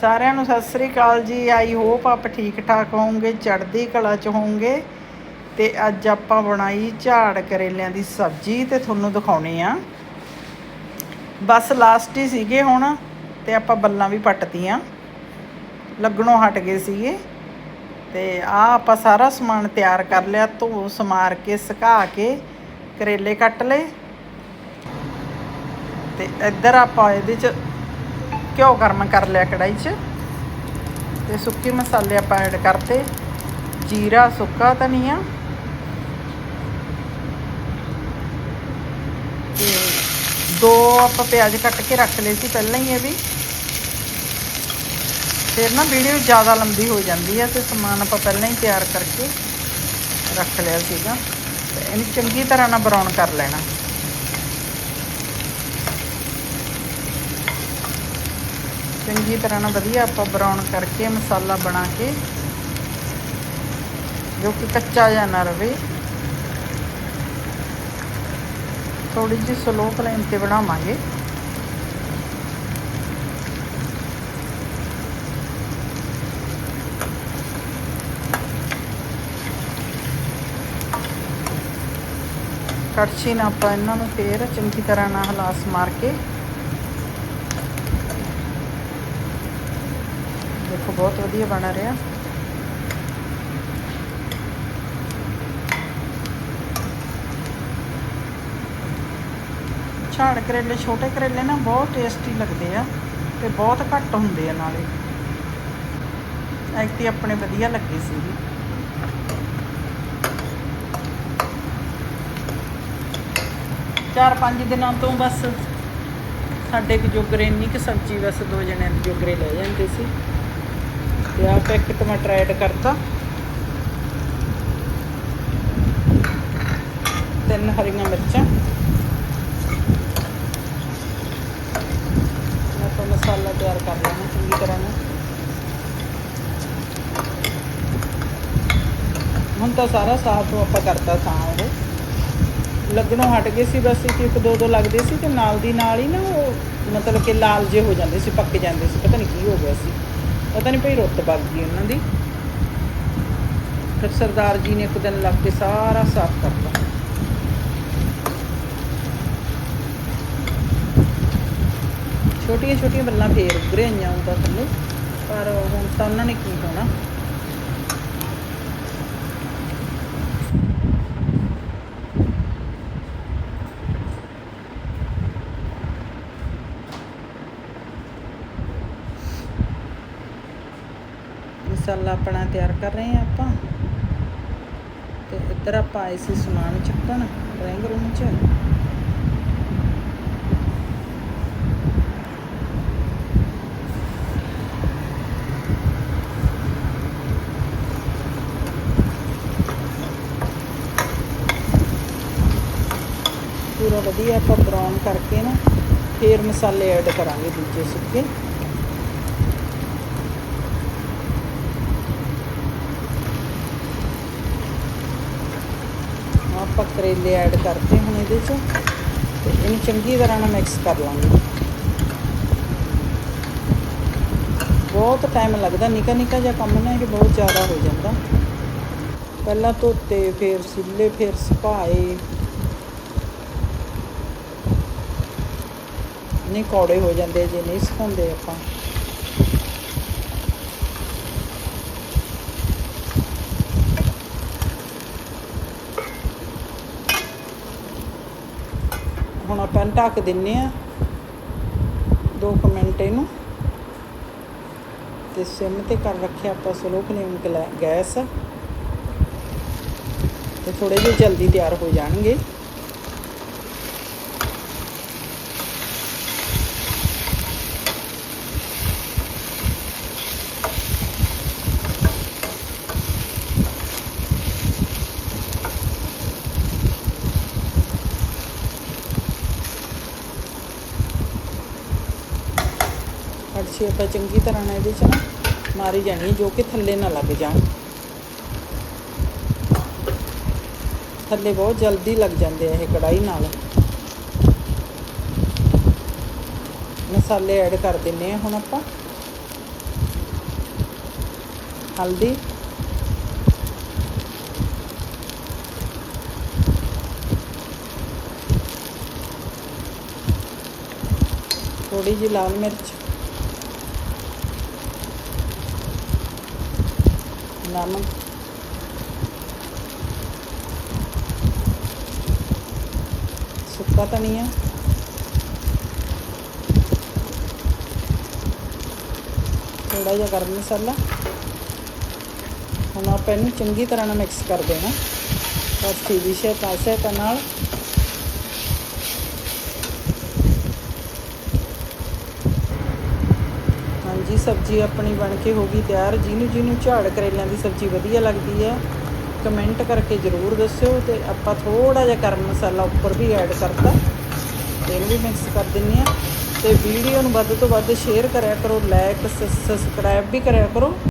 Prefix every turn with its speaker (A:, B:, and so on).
A: ਸਾਰਿਆਂ ਨੂੰ ਸਤਿ ਸ੍ਰੀ ਅਕਾਲ ਜੀ। ਆਈ ਹੋਪ ਆਪ ਠੀਕ ਠਾਕ ਹੋਵੋਗੇ, ਚੜ੍ਹਦੀ ਕਲਾ ਚ ਹੋਵੋਗੇ। ਤੇ ਅੱਜ ਆਪਾਂ ਬਣਾਈ ਝਾੜ ਕਰੇਲਿਆਂ ਦੀ ਸਬਜ਼ੀ ਤੇ ਤੁਹਾਨੂੰ ਦਿਖਾਉਣੀ ਆ। ਬਸ ਲਾਸਟ ਹੀ ਸੀਗੇ ਹੁਣ ਤੇ ਆਪਾਂ ਬੱਲਾਂ ਵੀ ਪੱਟਤੀਆਂ। ਲੱਗਣੋਂ ਹਟ ਗਏ ਸੀਗੇ। ਤੇ ਆ ਆਪਾਂ ਸਾਰਾ ਸਮਾਨ ਤਿਆਰ ਕਰ ਲਿਆ, ਧੋ ਸਮਾਰ ਕੇ, ਸੁਕਾ ਕੇ, ਕਰੇਲੇ ਕੱਟ ਲਏ। ਤੇ ਇੱਧਰ ਆਪਾਂ ਇਹਦੇ ਚ ਘਿਓ ਗਰਮ ਕਰ ਲਿਆ ਕੜਾਈ 'ਚ। ਤੇ ਸੁੱਕੇ ਮਸਾਲੇ ਆਪਾਂ ਐਡ ਕਰਤੇ। ਜੀਰਾ, ਸੁੱਕਾ ਧਨੀਆ। ਤੇ ਦੋ ਆਪਾਂ ਪਿਆਜ਼ ਕੱਟ ਕੇ ਰੱਖ ਲਏ ਸੀ ਪਹਿਲਾਂ ਹੀ ਇਹ ਵੀ। ਫਿਰ ਨਾ ਵੀਡੀਓ ਜ਼ਿਆਦਾ ਲੰਬੀ ਹੋ ਜਾਂਦੀ ਹੈ ਤੇ ਸਮਾਨ ਆਪਾਂ ਪਹਿਲਾਂ ਹੀ ਤਿਆਰ ਕਰਕੇ ਰੱਖ ਲਿਆ ਸੀਗਾ। ਤੇ ਇਹਨੂੰ ਚੰਗੀ ਤਰ੍ਹਾਂ ਨਾਲ ਬਰਾਊਨ ਕਰ ਲੈਣਾ। ਚੰਗੀ ਤਰ੍ਹਾਂ ਨਾਲ ਵਧੀਆ ਆਪਾਂ ਬਰਾਊਨ ਕਰਕੇ ਮਸਾਲਾ ਬਣਾ ਕੇ, ਜੋ ਕਿ ਕੱਚਾ ਜਾਂ ਨਾ ਰਵੇ। ਥੋੜੀ ਜਿਹੀ ਸਲੋ ਫਲੇਮ ਤੇ ਬਣਾਵਾਂਗੇ। ਕੜਛੀ ਨਾਲ ਆਪਾਂ ਇਹਨਾਂ ਨੂੰ ਫੇਰ ਚੰਗੀ ਤਰ੍ਹਾਂ ਨਾਲ ਹਲਾਸ ਮਾਰ ਕੇ ਦੇਖੋ, ਬਹੁਤ ਵਧੀਆ ਬਣ ਰਿਹਾ। ਝਾੜ ਕਰੇਲੇ, ਛੋਟੇ ਕਰੇਲੇ ਨਾ ਬਹੁਤ ਟੇਸਟੀ ਲੱਗਦੇ ਆ ਤੇ ਬਹੁਤ ਘੱਟ ਹੁੰਦੇ ਆ ਨਾਲੇ। ਐਕਟੀ ਆਪਣੇ ਵਧੀਆ ਲੱਗੇ ਸੀ। ਵੀ ਚਾਰ ਪੰਜ ਦਿਨਾਂ ਤੋਂ ਬਸ ਸਾਡੇ ਕੁ ਜੋਗਰੇ, ਇੰਨੀ ਕਿ ਸਬਜ਼ੀ ਬਸ ਦੋ ਜਣਿਆਂ ਦੇ ਜੋਗਰੇ ਲੈ ਜਾਂਦੇ ਸੀ। ਤੇ ਆਹ ਪੈਕ ਟਮਾਟਰ ਐਡ ਕਰਤਾ। ਤਿੰਨ ਹਰੀਆਂ ਮਿਰਚਾਂ। ਆਪਾਂ ਮਸਾਲਾ ਤਿਆਰ ਕਰ ਲੈਣਾ ਚੰਗੀ ਤਰ੍ਹਾਂ ਨਾਲ। ਹੁਣ ਤਾਂ ਸਾਰਾ ਸਾਫ਼ ਆਪਾਂ ਕਰਤਾ ਥਾਂ ਉਹ ਲੱਗਣੋਂ ਹਟ ਗਏ ਸੀ ਬਸ ਇੱਕ ਇੱਕ, ਦੋ ਦੋ ਲੱਗਦੇ ਸੀ ਤੇ ਨਾਲ ਦੀ ਨਾਲ ਹੀ ਨਾ ਉਹ ਮਤਲਬ ਕਿ ਲਾਲ ਜੇ ਹੋ ਜਾਂਦੇ ਸੀ, ਪੱਕ ਜਾਂਦੇ ਸੀ, ਪਤਾ ਨਹੀਂ ਕੀ ਹੋ ਗਿਆ ਸੀ। ਪਤਾ ਨਹੀਂ ਭਈ ਰੁੱਤ ਵੱਗ ਗਈ ਉਹਨਾਂ ਦੀ। ਫਿਰ ਸਰਦਾਰ ਜੀ ਨੇ ਇੱਕ ਦਿਨ ਲੱਗ ਕੇ ਸਾਰਾ ਸਾਫ਼ ਕਰਤਾ। ਛੋਟੀਆਂ ਛੋਟੀਆਂ ਬੱਲਾਂ ਫੇਰ ਉੱਗਰੇ ਆਈਆਂ ਉਹਦਾ ਥੱਲੇ, ਪਰ ਹੁਣ ਤਾਂ ਉਹਨਾਂ ਨੇ ਕੀ ਹੋਣਾ ਮਸਾਲਾ ਆਪਣਾ ਤਿਆਰ ਕਰ ਰਹੇ ਹਾਂ ਆਪਾਂ। ਤੇ ਇੱਧਰ ਆਪਾਂ ਆਏ ਸੀ ਸਮਾਨ ਚੱਕਣ, ਡਰਾਇੰਗ ਰੂਮ 'ਚ। ਪੂਰਾ ਵਧੀਆ ਆਪਾਂ ਬਰਾਊਨ ਕਰਕੇ ਨਾ ਫੇਰ ਮਸਾਲੇ ਐਡ ਕਰਾਂਗੇ ਦੂਜੇ ਸੁੱਕੇ। ਆਪਾਂ ਕਰੇਲੇ ਐਡ ਕਰਤੇ ਹੁਣ ਇਹਦੇ 'ਚ ਤੇ ਇਹਨੂੰ ਚੰਗੀ ਤਰ੍ਹਾਂ ਨਾਲ ਮਿਕਸ ਕਰ ਲਾਂਗੇ। ਬਹੁਤ ਟਾਈਮ ਲੱਗਦਾ, ਨਿੱਕਾ ਨਿੱਕਾ ਜਿਹਾ ਕੰਮ ਨਾ ਇਹ ਬਹੁਤ ਜ਼ਿਆਦਾ ਹੋ ਜਾਂਦਾ। ਪਹਿਲਾਂ ਧੋਤੇ, ਫਿਰ ਸਿੱਲੇ, ਫਿਰ ਸੁਕਾਏ ਨਹੀਂ ਕੌੜੇ ਹੋ ਜਾਂਦੇ, ਜੇ ਨਹੀਂ ਸੁਕਾਉਂਦੇ ਆਪਾਂ। ਹੁਣ ਆਪਾਂ ਇਹਨੂੰ ਢੱਕ ਦਿੰਨੇ ਆ। 2 ਮਿੰਟ ਇਹਨੂੰ। ਤੇ ਸਿਮ ਤੇ ਕਰ ਰੱਖਿਆ ਆਪਾਂ ਸਲੋ ਫਲੇਮ ਗੈਸ। ਤੇ ਥੋੜੇ ਜਿਹੇ ਜਲਦੀ ਤਿਆਰ ਹੋ ਜਾਣਗੇ। ਕੜਛੀ ਆਪਾਂ ਚੰਗੀ ਤਰ੍ਹਾਂ ਨਾਲ ਇਹਦੇ 'ਚ ਨਾ ਮਾਰੀ ਜਾਣੀ ਜੋ ਕਿ ਥੱਲੇ ਨਾ ਲੱਗ ਜਾਣ। ਥੱਲੇ ਬਹੁਤ ਜਲਦੀ ਲੱਗ ਜਾਂਦੇ ਆ ਇਹ ਕੜਾਈ ਨਾਲ। ਮਸਾਲੇ ਐਡ ਕਰ ਦਿੰਨੇ ਆ ਹੁਣ ਆਪਾਂ। ਹਲਦੀ। ਥੋੜੀ ਜਿਹੀ ਲਾਲ ਮਿਰਚ। ਨਮਕ ਸੁੱਕਾ ਧਨੀਆ ਥੋੜਾ ਜਿਹਾ ਗਰਮ ਮਸਾਲਾ। ਹੁਣ ਆਪਾਂ ਇਹਨੂੰ ਚੰਗੀ ਤਰ੍ਹਾਂ ਨਾਲ ਮਿਕਸ ਕਰ ਦੇਣਾ। ਬਸ ਟੀਵੀ ਸ਼ੇ ਪਾਸੇ ਤਾਂ ਨਾਲ। ਜੀ, ਸਬਜ਼ੀ ਆਪਣੀ ਬਣ ਕੇ ਹੋ ਗਈ ਤਿਆਰ। ਜਿਹਨੂੰ ਜਿਹਨੂੰ ਝਾੜ ਕਰੇਲਿਆਂ ਦੀ ਸਬਜ਼ੀ ਵਧੀਆ ਲੱਗਦੀ ਹੈ ਕਮੈਂਟ ਕਰਕੇ ਜ਼ਰੂਰ ਦੱਸਿਓ ਤੇ ਆਪਾਂ ਥੋੜਾ ਜਿਹਾ ਗਰਮ ਮਸਾਲਾ ਉੱਪਰ ਵੀ ਐਡ ਕਰਤਾ। ਤੇ ਇਹਨੂੰ ਵੀ ਮਿਕਸ ਕਰ ਦਿੰਨੇ ਆ ਤੇ ਵੀਡੀਓ ਨੂੰ ਵੱਧ ਤੋਂ ਵੱਧ ਸ਼ੇਅਰ ਕਰਿਆ ਕਰੋ ਲਾਈਕ ਸਬਸਕ੍ਰਾਈਬ ਵੀ ਕਰਿਆ ਕਰੋ।